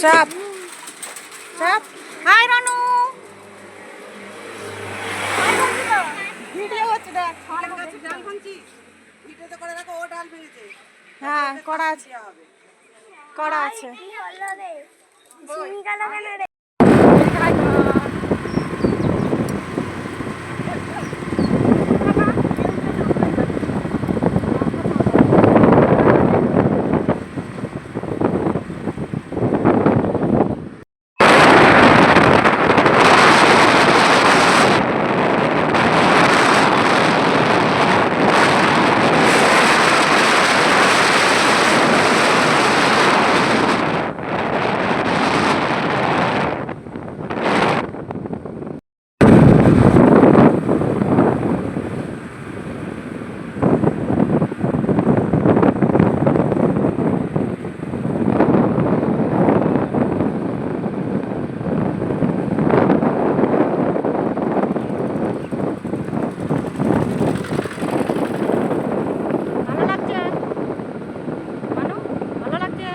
চাপ। চাপ। High Ranu. Video হচ্ছে দেখ ভিডিওতে করে রাখো ও ডাল বেরিয়েছে হ্যাঁ করা আছে। করা আছে কি হলো রে ঝিমি গেল কেন রে ভালো লাগছে মানু ভালো লাগছে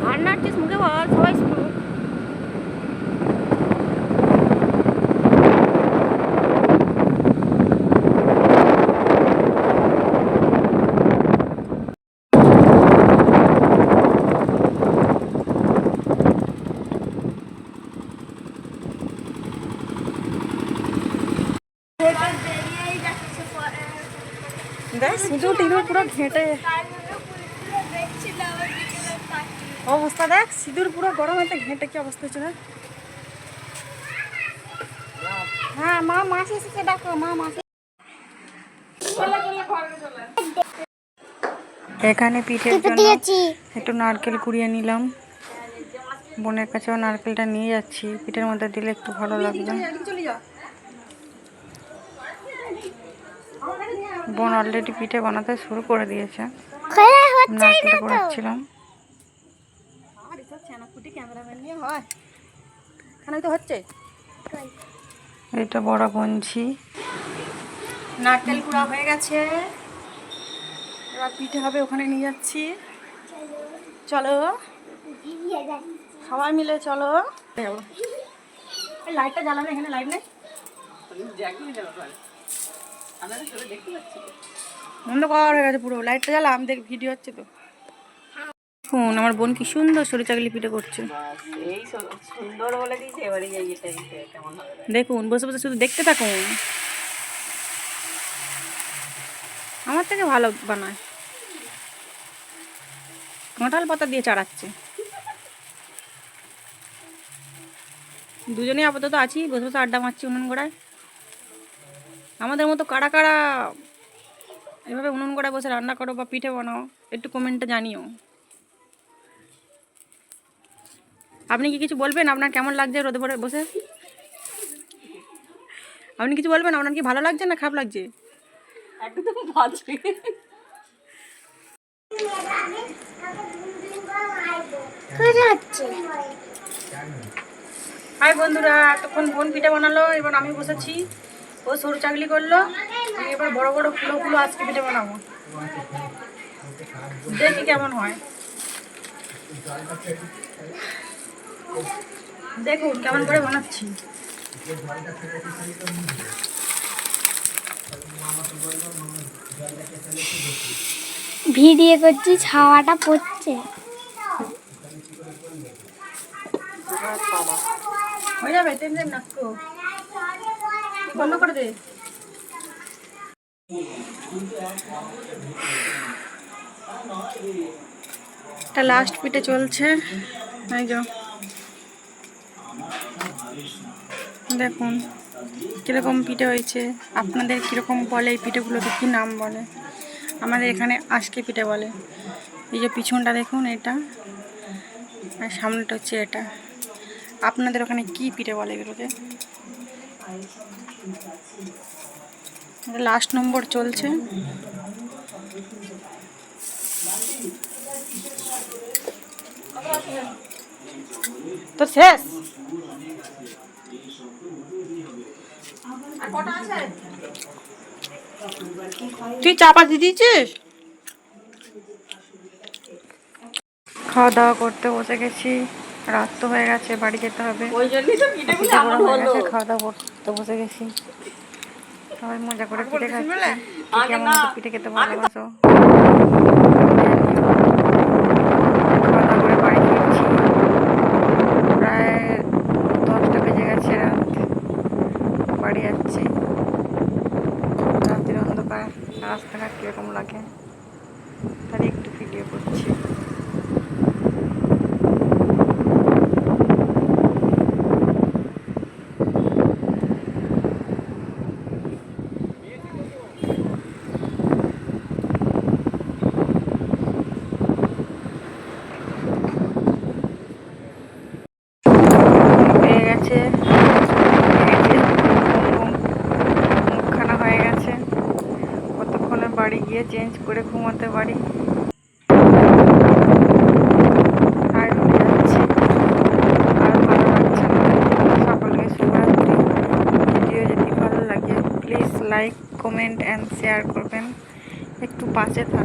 ঘাড় নাড়ছিস মুখে বল সবাই শুনুক বেরিয়েই যাচ্ছে পরে দেখ টিঁদুর পুরো ঘেঁটে। অবস্থা দেখ সিঁদুর পুরো গরম হতে ঘেঁটে কি অবস্থা হচ্ছে দেখ। হ্যাঁ মা মাসি এসেছে ডাকো মা মাসি। এখানে পিঠের জন্য একটু নারকেল কুড়িয়ে নিলাম। বোনের কাছেও নারকেলটা নিয়ে যাচ্ছি পিঠের মধ্যে দিলে একটু ভালো লাগবে। বোন অলরেডি পিঠে বানাতে শুরু করে দিয়েছে। খোলা হচ্ছে নারকেলটা করাচ্ছিলাম ক্যামেরাম্যান নিয়ে হয় এখানে তো হচ্ছে এটা বড় গঞ্জি নারকেল কুড়া হয়ে গেছে। এবার পিঠে হবে ওখানে নিয়ে যাচ্ছি। চলো। সবাই মিলে চলো। লাইটটা জ্বালাবে এখানে লাইট নেই? অন্ধকার হয়ে গেছে পুরো। লাইটটা জ্বালা আমি দেখ ভিডিও হচ্ছে তো। দেখুন আমার বোন কি সুন্দর সরু চাকলি পিঠে করছে। দেখুন বসে বসে শুধু দেখতে থাকুন। আমার থেকে ভালো বানায়। কাঁঠাল পাতা দিয়ে চাড়াচ্ছে। দুজনেই আপাতত আছি বসে বসে আড্ডা মারছি উনুন গোড়ায়। আমাদের মতো কারা কারা এভাবে উনুন করে বসে রান্না করো বা পিঠে বানাও একটু কমেন্টে জানিও। আপনি কি কিছু বলবেন? আপনার কেমন লাগছে রোদে পরে বসে? আপনি কিছু বলবেন? আপনার কি ভালো লাগছে না খারাপ লাগছে? একদম হাই বন্ধুরা এতক্ষণ বোন পিঠে বানালো এবার আমি বসেছি। ও সরু চাকলি করল এবার বড় বড় ফুলো ফুলো আজকে পিঠে বানাবো। দেখি কেমন হয়। দেখুন কেমন করে বানাচ্ছি। ভিডিও করছি ছাওয়াটা পড়ছে। হয়ে যাবে তেম নাকো বন্ধ করে দে। এটা লাস্ট পিঠে চলছে। এই যো। দেখুন, কীরকম পিঠে হয়েছে, আপনাদের কীরকম বলে এই পিঠেগুলোকে কী নাম বলে? আমাদের এখানে আজকে পিঠে বলে। এই যে পিছনটা দেখুন, এটা। আর সামনেটা হচ্ছে এটা। আপনাদের ওখানে কি পিঠে বলে এগুলোকে? লাস্ট নম্বর চলছে। তো শেষ। তুই চাপা দিয়ে দিয়েছিস? খাওয়া দাওয়া করতে বসে গেছি। রাত তো হয়ে গেছে বাড়ি যেতে হবে। ওই জন্যই তো পিঠে পিঠে এমন হলো। খাওয়া দাওয়া করতে বসে গেছি। সবাই মজা করে পিঠে খাচ্ছি। কেমন পিঠে খেতে ভালোবাসো? বাড়ি ফিরছি। প্রায় দশটা বেজে গেছে রাত। বাড়ি যাচ্ছি। রাতের অন্ধকার রাস্তাঘাট কীরকম লাগে তার একটু ভিডিও করছি পেয়ে গেছে পেয়ে গেছে মুখখানা হয়ে গেছে কতক্ষণে বাড়ি গিয়ে চেঞ্জ করে ঘুমাতে পারি আর উঠে যাচ্ছি আর ভালো লাগছে না সকলকে শুভরাত্রি ভিডিও যদি ভালো ঘুমাতে পারি। লাইক কমেন্ট অ্যান্ড শেয়ার করবেন। একটু পাশে থাকবেন